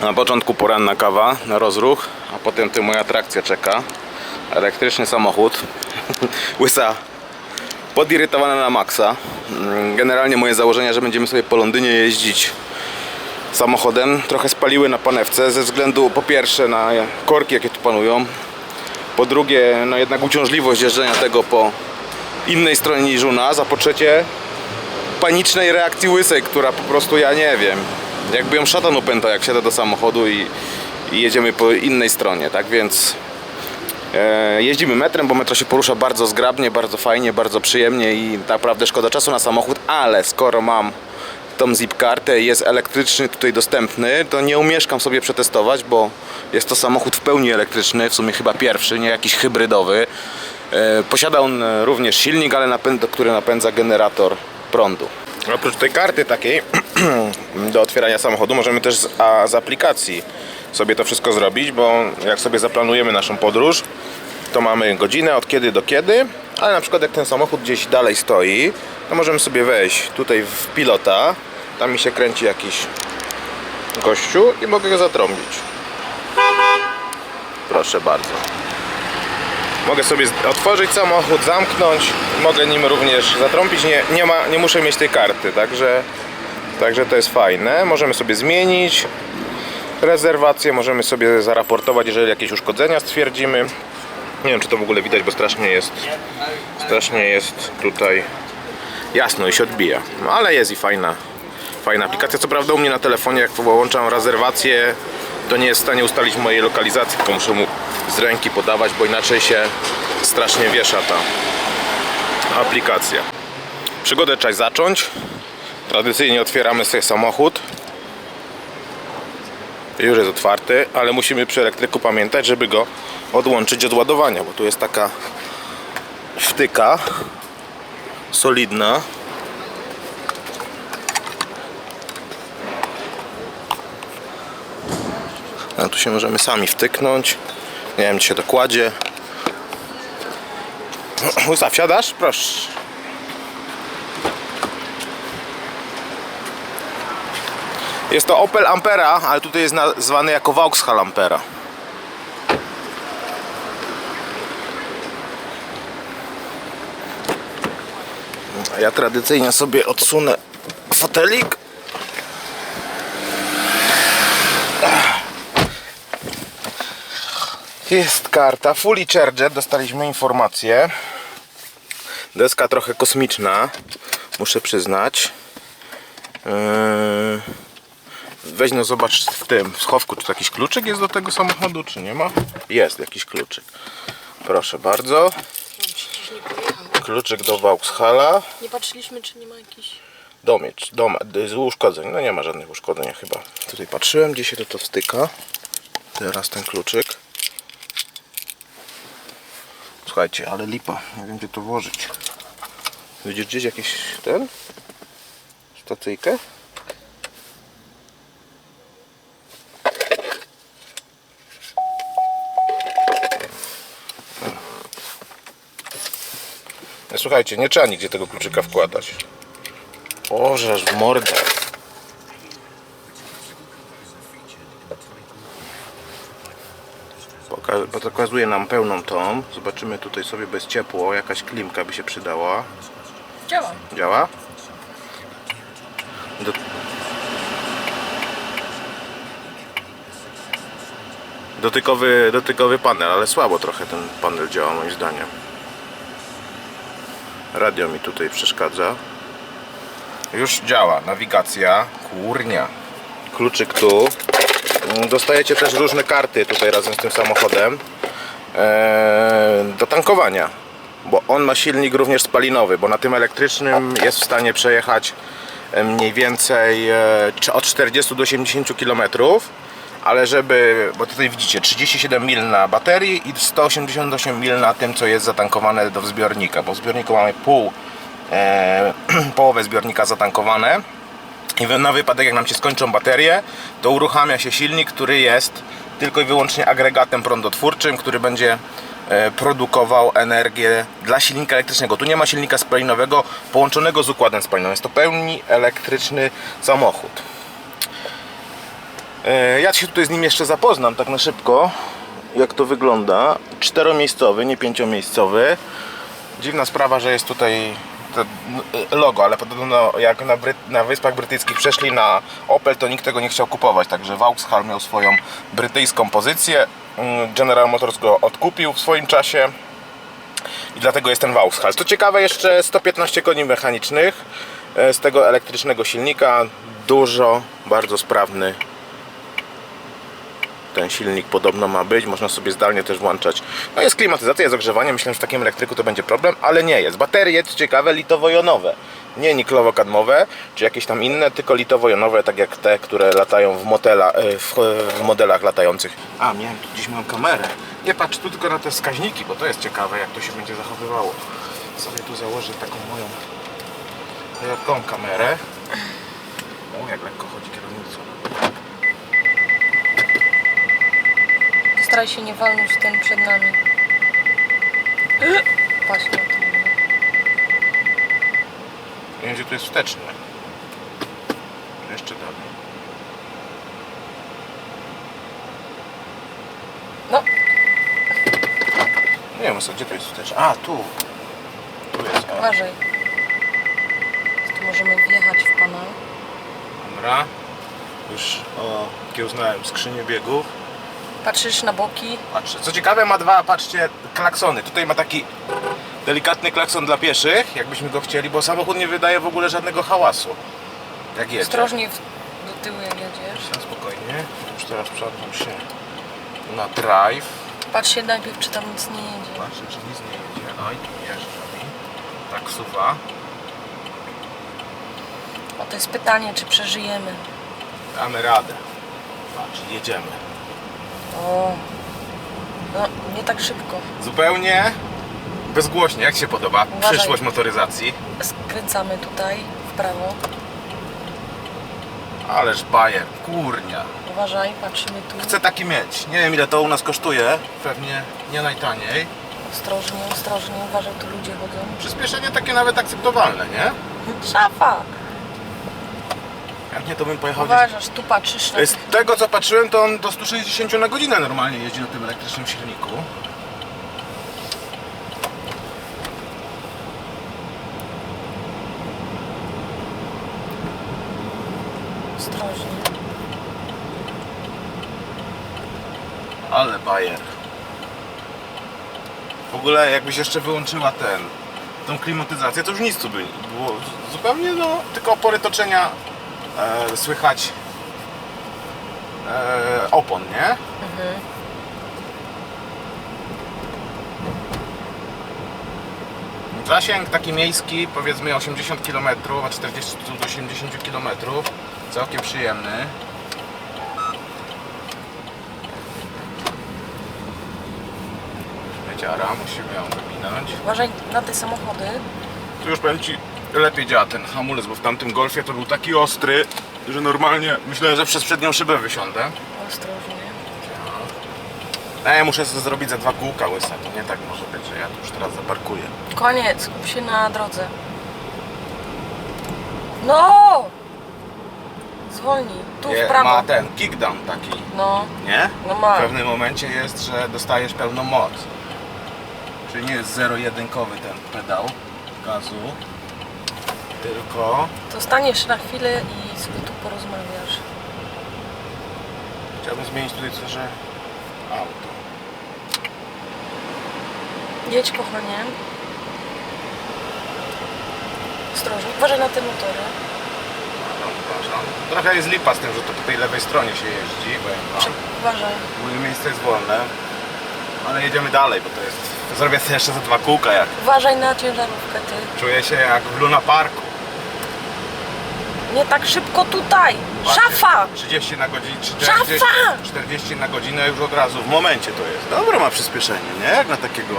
Na początku poranna kawa na rozruch, a potem ty moja atrakcja czeka. Elektryczny samochód. Łysa podirytowana na maksa. Mm, Generalnie moje założenia, że będziemy sobie po Londynie jeździć samochodem, trochę spaliły na panewce ze względu po pierwsze na korki jakie tu panują, po drugie no jednak uciążliwość jeżdżenia tego po innej stronie niż u nas, a po trzecie panicznej reakcji łysej, która po prostu ja nie wiem, jakby ją szatan opęta jak siada do samochodu i, i jedziemy po innej stronie, tak więc e, jeździmy metrem, bo metro się porusza bardzo zgrabnie, bardzo fajnie, bardzo przyjemnie i naprawdę szkoda czasu na samochód, ale skoro mam tą zip kartę jest elektryczny tutaj dostępny, to nie umieszkam sobie przetestować, bo jest to samochód w pełni elektryczny, w sumie chyba pierwszy, nie jakiś hybrydowy. E, Posiada on również silnik, ale napęd, który napędza generator prądu. Oprócz tej karty takiej do otwierania samochodu możemy też z, a, z aplikacji sobie to wszystko zrobić, bo jak sobie zaplanujemy naszą podróż, to mamy godzinę od kiedy do kiedy, ale na przykład jak ten samochód gdzieś dalej stoi, to możemy sobie wejść tutaj w pilota, tam mi się kręci jakiś gościu i mogę go zatrąbić. Proszę bardzo. Mogę sobie otworzyć samochód, zamknąć, mogę nim również zatrąbić, nie, nie, ma, nie muszę mieć tej karty, także, także to jest fajne. Możemy sobie zmienić rezerwację, możemy sobie zaraportować, jeżeli jakieś uszkodzenia stwierdzimy. Nie wiem, czy to w ogóle widać, bo strasznie jest, strasznie jest tutaj jasno i się odbija. No ale jest i fajna, fajna aplikacja. Co prawda u mnie na telefonie, jak połączam rezerwację, to nie jest w stanie ustalić mojej lokalizacji, tylko muszę mu z ręki podawać, bo inaczej się strasznie wiesza ta aplikacja. Przygodę trzeba zacząć. Tradycyjnie otwieramy sobie samochód. Już jest otwarty, ale musimy przy elektryku pamiętać, żeby go odłączyć od ładowania, bo tu jest taka wtyka solidna. A tu się możemy sami wtyknąć. Nie wiem, czy się dokładzie. Łysa, wsiadasz? Proszę. Jest to Opel Ampera, ale tutaj jest nazwany jako Vauxhall Ampera. Ja tradycyjnie sobie odsunę fotelik. Jest karta Fully Charger, dostaliśmy informację. Deska trochę kosmiczna, muszę przyznać. Yy... Weź no zobacz w tym w schowku, czy to jakiś kluczyk jest do tego samochodu, czy nie ma? Jest jakiś kluczyk. Proszę bardzo. Kluczyk do Vauxhalla. Nie patrzyliśmy, czy nie ma jakichś... Domiecz, dom, uszkodzeń. No nie ma żadnych uszkodzeń chyba. Tutaj patrzyłem, gdzie się to, to wstyka. Teraz ten kluczyk. Słuchajcie, ale lipa. Nie wiem gdzie to włożyć. Widzisz gdzieś jakiś ten? Stacyjkę? Słuchajcie, nie trzeba nigdzie tego kluczyka wkładać. O, żeż w mordę. Poka- Pokazuje nam pełną tą. Zobaczymy tutaj sobie bez ciepło. Jakaś klimka by się przydała. Działa. Działa? Do... Dotykowy, dotykowy panel, ale słabo trochę ten panel działa moim zdaniem. Radio mi tutaj przeszkadza. Już działa nawigacja. Kurnia. Kluczyk tu. Mm, Dostajecie też różne karty tutaj razem z tym samochodem eee, do tankowania. Bo on ma silnik również spalinowy, bo na tym elektrycznym jest w stanie przejechać e, mniej więcej e, od 40 do 80 km. Ale żeby, bo tutaj widzicie 37 mil na baterii i 188 mil na tym co jest zatankowane do zbiornika, bo w zbiorniku mamy pół e, połowę zbiornika zatankowane i na wypadek jak nam się skończą baterie, to uruchamia się silnik, który jest tylko i wyłącznie agregatem prądotwórczym, który będzie e, produkował energię dla silnika elektrycznego. Tu nie ma silnika spalinowego połączonego z układem spalinowym. Jest to pełni elektryczny samochód. E, Ja się tutaj z nim jeszcze zapoznam tak na szybko, jak to wygląda. Czteromiejscowy, nie pięciomiejscowy. Dziwna sprawa, że jest tutaj to logo, ale podobno jak na, na Wyspach Brytyjskich przeszli na Opel, to nikt tego nie chciał kupować, także Vauxhall miał swoją brytyjską pozycję. Mm, General Motors go odkupił w swoim czasie i dlatego jest ten Vauxhall. Co ciekawe, jeszcze 115 koni mechanicznych e, z tego elektrycznego silnika. Dużo, bardzo sprawny ten silnik podobno ma być, można sobie zdalnie też włączać. No jest klimatyzacja, jest ogrzewanie, myślałem, że w takim elektryku to będzie problem, ale nie jest. Baterie, co ciekawe, litowo-jonowe. Nie niklowo-kadmowe, czy jakieś tam inne, tylko litowo-jonowe, tak jak te, które latają w, motela, e, w, w modelach latających. A, miałem tu gdzieś moją kamerę. Nie patrz tu tylko na te wskaźniki, bo to jest ciekawe, jak to się będzie zachowywało. Sobie tu założę taką moją lekką kamerę. O, jak lekko chodzi kierownicą. Staraj się nie walnąć ten przed nami. Właśnie o tym mówię. Nie wiem, gdzie tu jest wsteczny. Czy Jeszcze dalej. No, Nie wiem, gdzie tu jest wsteczny. A, tu. Tu jest. Uważaj. Tu możemy wjechać w pana. dobra. Już o, kiełznałem skrzynię biegów. Patrzysz na boki. Patrzę. Co ciekawe, ma dwa, patrzcie, klaksony. Tutaj ma taki delikatny klakson dla pieszych, jakbyśmy go chcieli, bo samochód nie wydaje w ogóle żadnego hałasu. Jak jedzie. Ostrożnie w, do tyłu jak jedziesz. Na spokojnie. Już teraz przełączam się na drive. Patrz się najpierw, czy tam nic nie jedzie. Patrzę, czy nic nie jedzie. Oj, tu jeżdża mi. Taksówka. O, to jest pytanie, czy przeżyjemy. Damy radę. Patrz, jedziemy. O, no nie tak szybko. Zupełnie bezgłośnie. Jak się podoba Uważaj. przyszłość motoryzacji? Skręcamy tutaj w prawo. Ależ bajer, kurnia. Uważaj, patrzymy tu. Chcę taki mieć. Nie wiem ile to u nas kosztuje. Pewnie nie najtaniej. Ostrożnie, ostrożnie. Uważaj, tu ludzie chodzą. Przyspieszenie takie nawet akceptowalne, nie? Szafa! Jak nie, to bym pojechał gdzieś... Uważasz, tu patrzysz na... Z tego co patrzyłem, to on do 160 na godzinę normalnie jeździ na tym elektrycznym silniku. Ostrożnie. Ale bajer. W ogóle jakbyś jeszcze wyłączyła ten, tą klimatyzację, to już nic tu by było. Zupełnie no, tylko opory toczenia e, słychać e, opon, nie? Zasięg taki miejski, powiedzmy 80 km, a 40 do 80 km, całkiem przyjemny. Śmieciara, musimy ją wypinać. Uważaj na te samochody. Tu już powiem Ci, lepiej działa ten hamulec, bo w tamtym Golfie to był taki ostry, że normalnie myślałem, że przez przednią szybę wysiądę. Ostrożnie. A ja muszę sobie zrobić za dwa kółka łysa, to nie tak może być, że ja tu już teraz zaparkuję. Koniec, skup się na drodze. No! Zwolnij, tu w prawo. Ma ten kickdown taki, No, nie? no ma. W pewnym momencie jest, że dostajesz pełną moc. Czyli nie jest zero-jedynkowy ten pedał gazu, tylko To staniesz na chwilę i sobie tu porozmawiasz. chciałbym zmienić tutaj coś, że auto. Jedź kochanie. Ostrożnie. Uważaj na te motory. No. Trochę jest lipa z tym, że to po tej lewej stronie się jeździ, bo Prze- Uważaj. moje miejsce jest wolne. Ale jedziemy dalej, bo to jest... Zrobię sobie jeszcze za dwa kółka jak. Uważaj na ciężarówkę ty. Czuję się jak w Luna Parku. Nie tak szybko tutaj! Szafa! 30 na godzinę, 40, Szafa! 40 na godzinę już od razu, w momencie to jest. Dobre ma przyspieszenie, nie? Jak na takiego,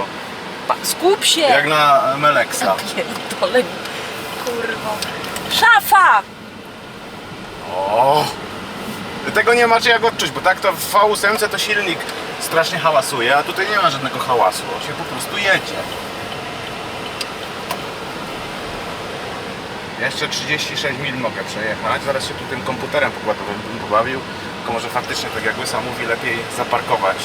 Pa, skup się! jak na Meleksa. Pierdolę. Kurwa. Szafa! O! Tego nie macie jak odczuć, bo tak to w V8 to silnik strasznie hałasuje, a tutaj nie ma żadnego hałasu, on się po prostu jedzie. Jeszcze 36 mil mogę przejechać, zaraz się tu tym komputerem pokładowym bym pobawił, Tylko może faktycznie, tak jak Łysa mówi, lepiej zaparkować.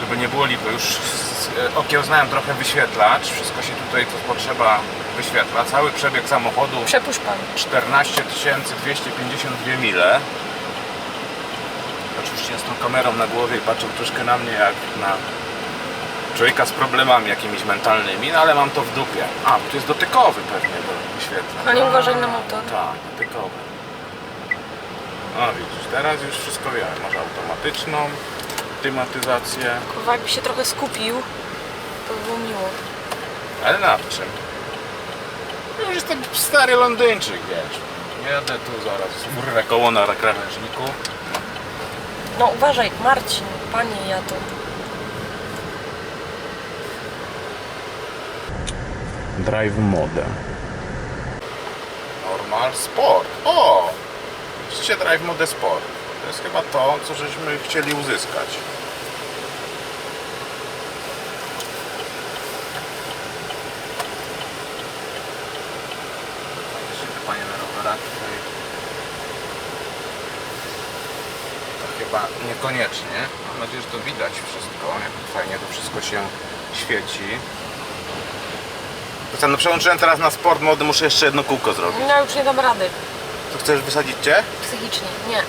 Żeby nie było lipy. Już z- e, okiełznałem trochę wyświetlacz. Wszystko się tutaj, co potrzeba, wyświetla. Cały przebieg samochodu Przepuść pan. 14 252 mile. Oczywiście jest tą kamerą na głowie i patrzą troszkę na mnie jak na człowieka z problemami jakimiś mentalnymi, no ale mam to w dupie. A, bo to jest dotykowy pewnie do wyświetlenia. No nie uważaj na motor. Tak, dotykowy. No widzisz, teraz już wszystko wiem. Masz automatyczną klimatyzację. Kurwa, jakby się trochę skupił, to by było miło. Ale na czym? Ja Już jestem stary Londyńczyk, wiesz. Jadę tu zaraz, urwę koło na krawężniku. No uważaj, Marcin, panie jadą. Drive mode. Normal Sport. O! Widzicie Drive mode Sport. To jest chyba to, co żeśmy chcieli uzyskać. Panie na rowerach tutaj to chyba niekoniecznie. Mam nadzieję, że to widać wszystko, jak fajnie to wszystko się świeci. Co, no przełączyłem teraz na sport mody, muszę jeszcze jedno kółko zrobić. No już nie dam rady. To chcesz wysadzić cię? Psychicznie, nie.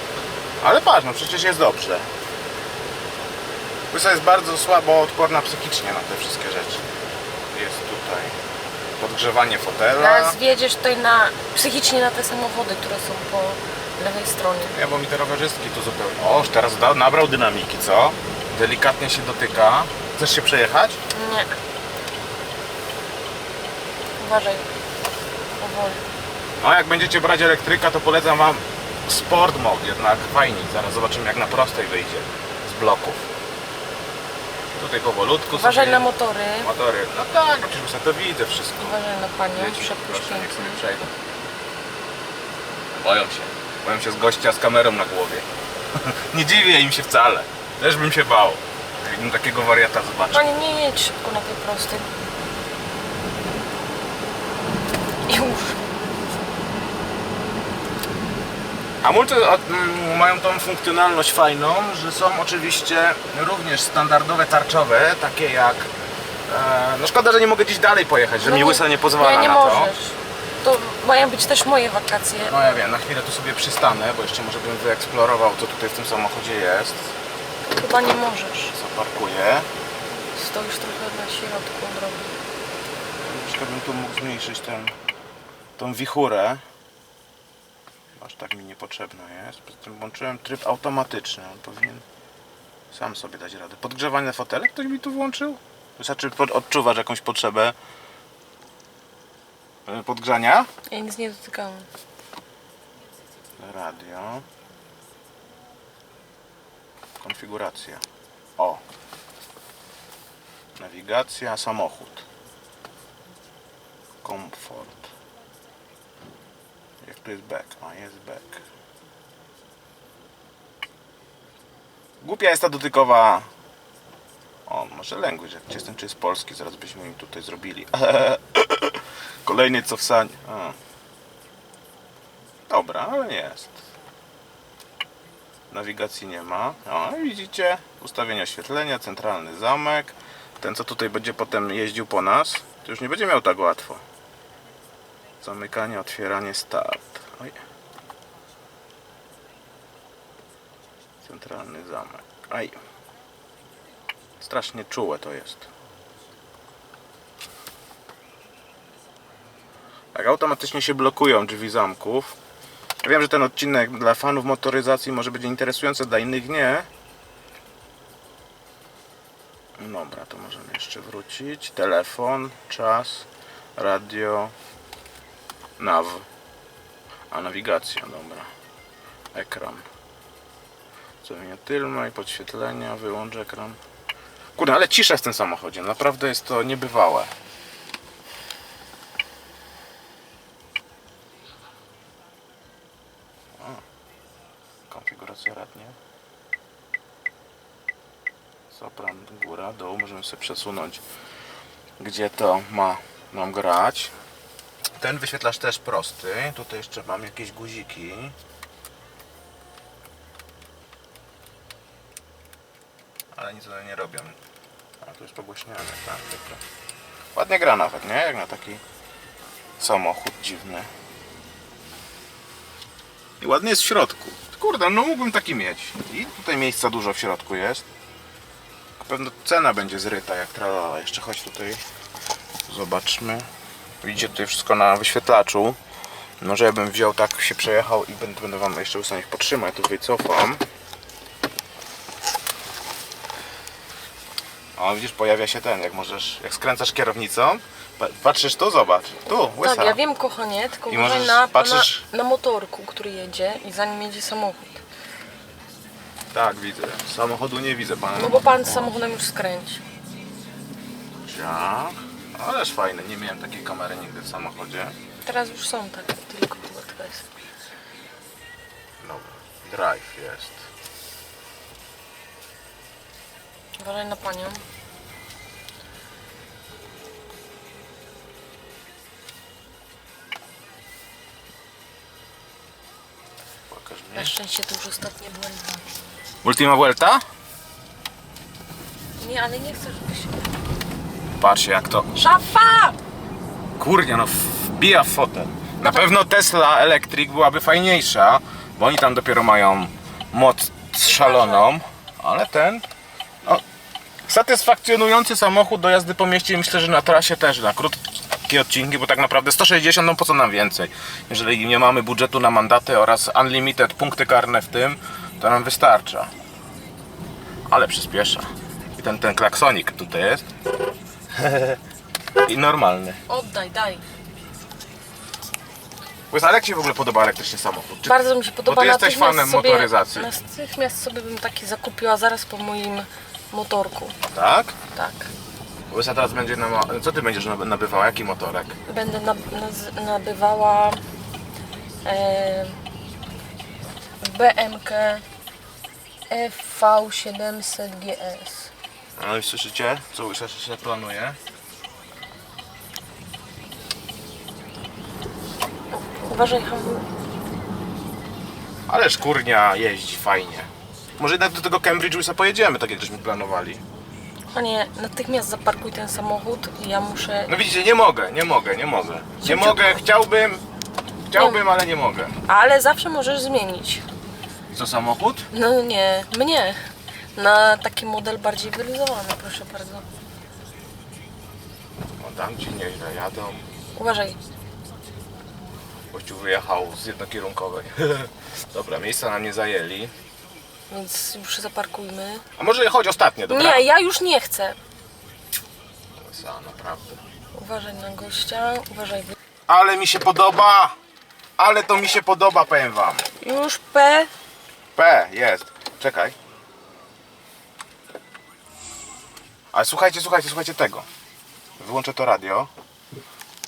Ale patrz, no przecież jest dobrze. Łysa jest bardzo słabo odporna psychicznie na te wszystkie rzeczy. Jest tutaj podgrzewanie fotela. Teraz wjedziesz tutaj na, psychicznie na te samochody, które są po lewej stronie. Ja bo mi te rowerzystki tu zupełnie... O, już teraz da, nabrał dynamiki, co? Delikatnie się dotyka. Chcesz się przejechać? Nie. Uważaj. Powoli. No jak będziecie brać elektryka, to polecam wam sport mode, jednak fajniej. Zaraz zobaczymy jak na prostej wyjdzie z bloków. Tutaj powolutku Uważaj sobie... na motory. Motory. No tak, oczywiście to widzę wszystko. Uważaj na panią, Dzieci, przepuść proszę, niech sobie przejdą. Boją się. Boją się z gościa z kamerą na głowie. nie dziwię im się wcale. Też bym się bał. Jakbym takiego wariata zobaczył. Panie, nie jedź szybko na tej prostej. Już. Hamulce mm, mają tą funkcjonalność fajną, że są oczywiście również standardowe tarczowe, takie jak... E, no szkoda, że nie mogę gdzieś dalej pojechać, że No mi nie- łysa nie pozwala Nie, nie na to. możesz. To mają być też moje wakacje. No ja wiem, na chwilę tu sobie przystanę, bo jeszcze może bym wyeksplorował, co tutaj w tym samochodzie jest. Chyba nie możesz. Zaparkuję. Stoisz trochę na środku drogi. Troszkę bym tu mógł zmniejszyć ten, tą wichurę. Aż tak mi niepotrzebna jest. Poza tym włączyłem tryb automatyczny. On powinien sam sobie dać radę. Podgrzewanie fotele ktoś mi tu włączył? Wystarczy pod- odczuwasz jakąś potrzebę e, podgrzania? Ja nic nie dotykałam. Radio. Konfiguracja. O. Nawigacja, samochód. Komfort. Jak tu jest back? A, jest back. Głupia jest ta dotykowa. O, może language, jak jestem czy jest polski, zaraz byśmy im tutaj zrobili. Kolejny cofsanie. A. Dobra, ale jest. Nawigacji nie ma. O, widzicie, ustawienia oświetlenia, centralny zamek. Ten, co tutaj będzie potem jeździł po nas, to już nie będzie miał tak łatwo. Zamykanie, otwieranie, start. Oj. Centralny zamek. Aj. Strasznie czułe to jest. Tak, automatycznie się blokują drzwi zamków. Ja wiem, że ten odcinek dla fanów motoryzacji może być interesujący, dla innych nie. Dobra, to możemy jeszcze wrócić. Telefon, czas, radio, nav. A nawigacja, dobra. Ekran. Ustawienia tylne i podświetlenia, wyłącz ekran. Kurde, ale cisza w tym samochodzie. Naprawdę jest to niebywałe. konfiguracja radnie. Sopran, góra, dół. Możemy sobie przesunąć, gdzie to ma nam grać. Ten wyświetlacz też prosty. Tutaj jeszcze mam jakieś guziki. Ale nic one nie robią. A tu jest pogłośniane, tak, dobra. Ładnie gra nawet, nie? Jak na taki samochód dziwny. I ładnie jest w środku. Kurde, no mógłbym taki mieć. I tutaj miejsca dużo w środku jest. Na pewno cena będzie zryta jak tralala. Jeszcze chodź tutaj. Zobaczmy. Widzicie tutaj wszystko na wyświetlaczu. Może ja bym wziął tak, się przejechał i będę, będę wam jeszcze ustawić potrzymać. Tu wycofam. O, widzisz, pojawia się ten, jak możesz, jak skręcasz kierownicą, pa- patrzysz tu, zobacz, tu, łysa. Tak, ja wiem kochanie, tylko I możesz- na, patrzysz- na, na motorku, który jedzie i za nim jedzie samochód. Tak, widzę. Samochodu nie widzę, pana. No bo pan z samochodem już skręci. Ciach. Ależ fajne, nie miałem takiej kamery nigdy w samochodzie. Teraz już są takie, tylko to jest. Dobra, drive jest. Uważaj na panią. Pokaż Na mnie. szczęście to już ostatnie błędy. Ultima Vuelta? Nie, ale nie chcę, żebyś... Patrzcie jak to, Szafa! kurnia no, wbija w fotel. Na pewno Tesla Electric byłaby fajniejsza, bo oni tam dopiero mają moc szaloną, ale ten, no, satysfakcjonujący samochód do jazdy po mieście myślę, że na trasie też, na krótkie odcinki, bo tak naprawdę 160, no po co nam więcej? Jeżeli nie mamy budżetu na mandaty oraz unlimited punkty karne w tym, to nam wystarcza. Ale przyspiesza. I ten, ten klaksonik tutaj jest. I normalny. Oddaj, daj. Powiedz, ale jak Ci w ogóle podoba elektryczny samochód? Czy... Bardzo mi się podoba. Bo ty jesteś natychmiast fanem sobie, motoryzacji. Natychmiast sobie bym taki zakupiła zaraz po moim motorku. Tak? Tak. Łysa teraz będzie nam... Co Ty będziesz nab- nabywała? Jaki motorek? Będę nab naz- nabywała e, BMK FV700GS. No i słyszycie? Co Łysa się planuje? Uważaj, hamu. Ale szkurnia jeździ fajnie. Może jednak do tego Cambridge Łysa pojedziemy, tak jak żeśmy planowali. Panie, natychmiast zaparkuj ten samochód i ja muszę... No widzicie, nie mogę, nie mogę, nie mogę. Nie Szybciutko. mogę, chciałbym... Chciałbym, ale nie mogę. Ale zawsze możesz zmienić. Co, samochód? No nie, mnie. Na taki model bardziej wyluzowany, proszę bardzo. O, tam ci nieźle jadą. Uważaj. Gościu wyjechał z jednokierunkowej. Dobra, miejsca nam nie zajęli. Więc już zaparkujmy. A może chodź ostatnie, dobra? Nie, ja już nie chcę. Łysa, naprawdę. Uważaj na gościa, uważaj. Ale mi się podoba! Ale to mi się podoba, powiem wam. Już P. P, jest. Czekaj. Ale słuchajcie, słuchajcie, słuchajcie tego. Wyłączę to radio.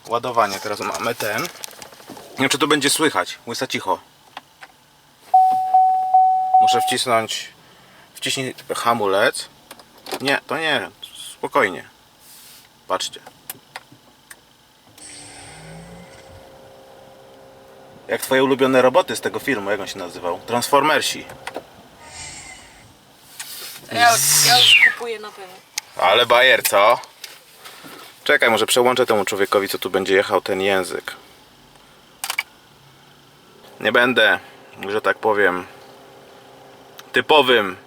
Ładowanie, teraz mamy ten. Nie wiem, czy to będzie słychać. Łysa cicho. Muszę wcisnąć. Wciśnij hamulec. Nie, to nie. Spokojnie. Patrzcie. Jak twoje ulubione roboty z tego filmu, jak on się nazywał? Transformersi. Ja, ja już kupuję na pewno. Ale bajer, co? Czekaj, może przełączę temu człowiekowi, co tu będzie jechał ten język. Nie będę, że tak powiem, typowym.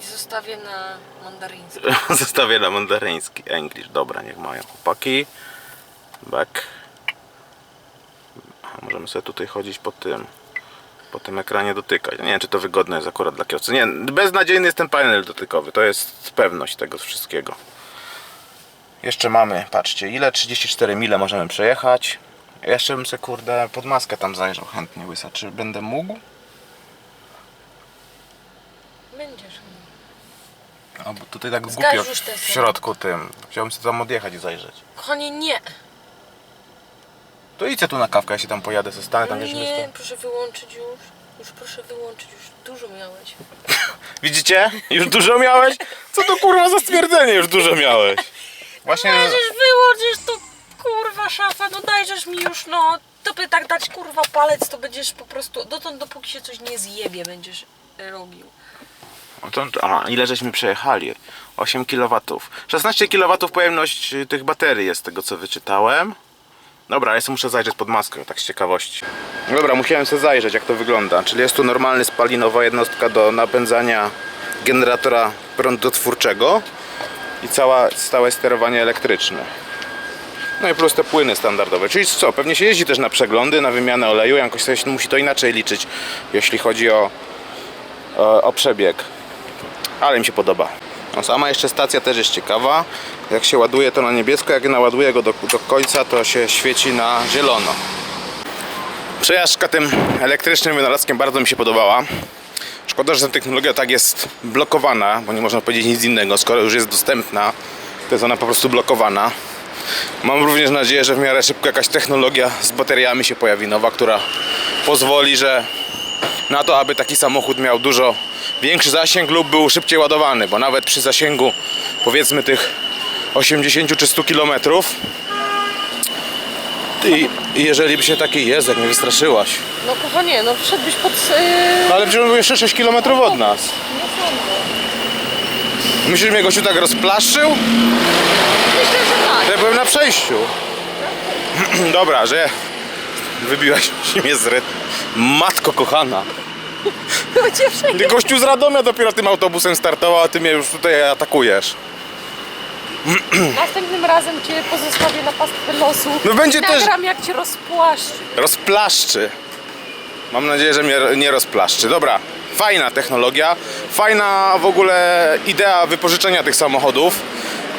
I zostawię na mandaryński. Zostawię na mandaryński. English, dobra, niech mają chłopaki. Back. A możemy sobie tutaj chodzić po tym. Po tym ekranie dotykać. Nie wiem, czy to wygodne jest akurat dla kierowcy. Nie, beznadziejny jest ten panel dotykowy. To jest pewność tego wszystkiego. Jeszcze mamy, patrzcie, ile? 34 mile możemy przejechać. Jeszcze bym sobie, kurde, pod maskę tam zajrzał chętnie łysa. Czy będę mógł? Będziesz. A bo tutaj tak Zgaś głupio już te w środku tym. Chciałbym sobie tam odjechać i zajrzeć. Kochanie, nie. To idźcie tu na kawkę, ja się tam pojadę, zostanę tam wiesz, nie, mieszkam. proszę wyłączyć już. Już proszę wyłączyć, już dużo miałeś. Widzicie? Już dużo miałeś? Co to kurwa za stwierdzenie, już dużo miałeś? Właśnie... Dajżesz wyłączysz to kurwa szafa, no dajżesz mi już no. To by tak dać kurwa palec, to będziesz po prostu dotąd dopóki się coś nie zjebie będziesz robił. O, to, a, ile żeśmy przejechali? 8 kW. 16 kW pojemność y, tych baterii jest z tego co wyczytałem. Dobra, ja sobie muszę zajrzeć pod maskę, tak z ciekawości. Dobra, musiałem sobie zajrzeć jak to wygląda. Czyli jest tu normalny spalinowa jednostka do napędzania generatora prądotwórczego i cała, stałe sterowanie elektryczne. No i plus te płyny standardowe. Czyli co, pewnie się jeździ też na przeglądy, na wymianę oleju, jakoś sobie musi to inaczej liczyć, jeśli chodzi o, o, o przebieg. Ale mi się podoba. No, sama jeszcze stacja też jest ciekawa. Jak się ładuje to na niebiesko, jak naładuje go do, do końca, to się świeci na zielono. Przejażdżka tym elektrycznym wynalazkiem bardzo mi się podobała. Szkoda, że ta technologia tak jest blokowana, bo nie można powiedzieć nic innego. Skoro już jest dostępna, to jest ona po prostu blokowana. Mam również nadzieję, że w miarę szybko jakaś technologia z bateriami się pojawi nowa, która pozwoli, że na to, aby taki samochód miał dużo większy zasięg lub był szybciej ładowany, bo nawet przy zasięgu powiedzmy tych 80 czy 100 km i jeżeli by się taki jest, jak mnie wystraszyłaś. No kochanie, no wszedłbyś pod... Yy... No ale przecież on był jeszcze 6 km od nas. Nie sądzę. Myślisz, że mnie gościu tak rozplaszczył? Myślę, że tak. Ja byłem na przejściu. Dobra, że wybiłaś mnie z rytmu. Matko kochana. Cię wszędzie... Ty gościu z Radomia dopiero tym autobusem startował, a ty mnie już tutaj atakujesz. Następnym razem cię pozostawię na pastwę losu. No będzie I też- Nagram jak cię rozpłaszczy. Rozplaszczy. Mam nadzieję, że mnie nie rozplaszczy. Dobra, fajna technologia, fajna w ogóle idea wypożyczenia tych samochodów.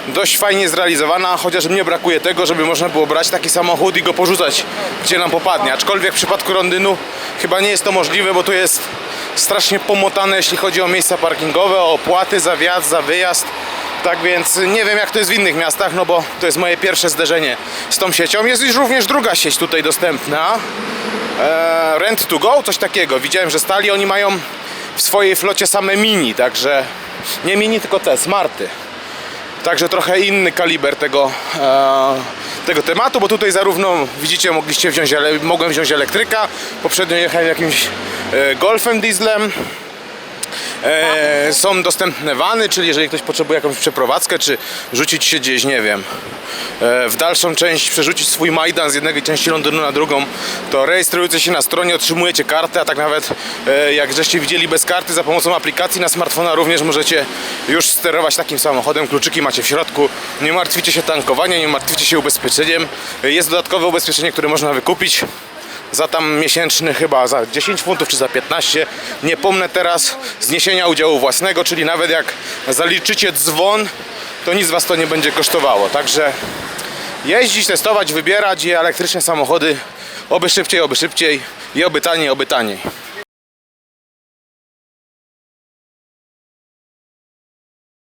Dość fajnie zrealizowana, chociaż mnie brakuje tego, żeby można było brać taki samochód i go porzucać gdzie nam popadnie. Aczkolwiek w przypadku Londynu chyba nie jest to możliwe, bo tu jest strasznie pomotane, jeśli chodzi o miejsca parkingowe, o opłaty za wjazd, za wyjazd. Tak więc nie wiem jak to jest w innych miastach, no bo to jest moje pierwsze zderzenie z tą siecią. Jest już również druga sieć tutaj dostępna. E, rent to go, coś takiego. Widziałem, że stali, oni mają w swojej flocie same mini, także nie mini, tylko te, smarty. Także trochę inny kaliber tego, e, tego tematu, bo tutaj zarówno widzicie, mogliście wziąć, mogłem wziąć elektryka, poprzednio jechałem jakimś e, golfem dieslem. E, są dostępne wany, czyli jeżeli ktoś potrzebuje jakąś przeprowadzkę, czy rzucić się gdzieś, nie wiem, e, w dalszą część, przerzucić swój Majdan z jednej części Londynu na drugą, to rejestrujecie się na stronie, otrzymujecie kartę, a tak nawet e, jak żeście widzieli bez karty, za pomocą aplikacji na smartfona również możecie już sterować takim samochodem, kluczyki macie w środku, nie martwicie się tankowaniem, nie martwicie się ubezpieczeniem, jest dodatkowe ubezpieczenie, które można wykupić za tam miesięczny chyba za 10 funtów czy za 15 nie pomnę teraz zniesienia udziału własnego czyli nawet jak zaliczycie dzwon to nic was to nie będzie kosztowało. Także jeździć, testować, wybierać i elektryczne samochody. Oby szybciej, oby szybciej i oby taniej, oby taniej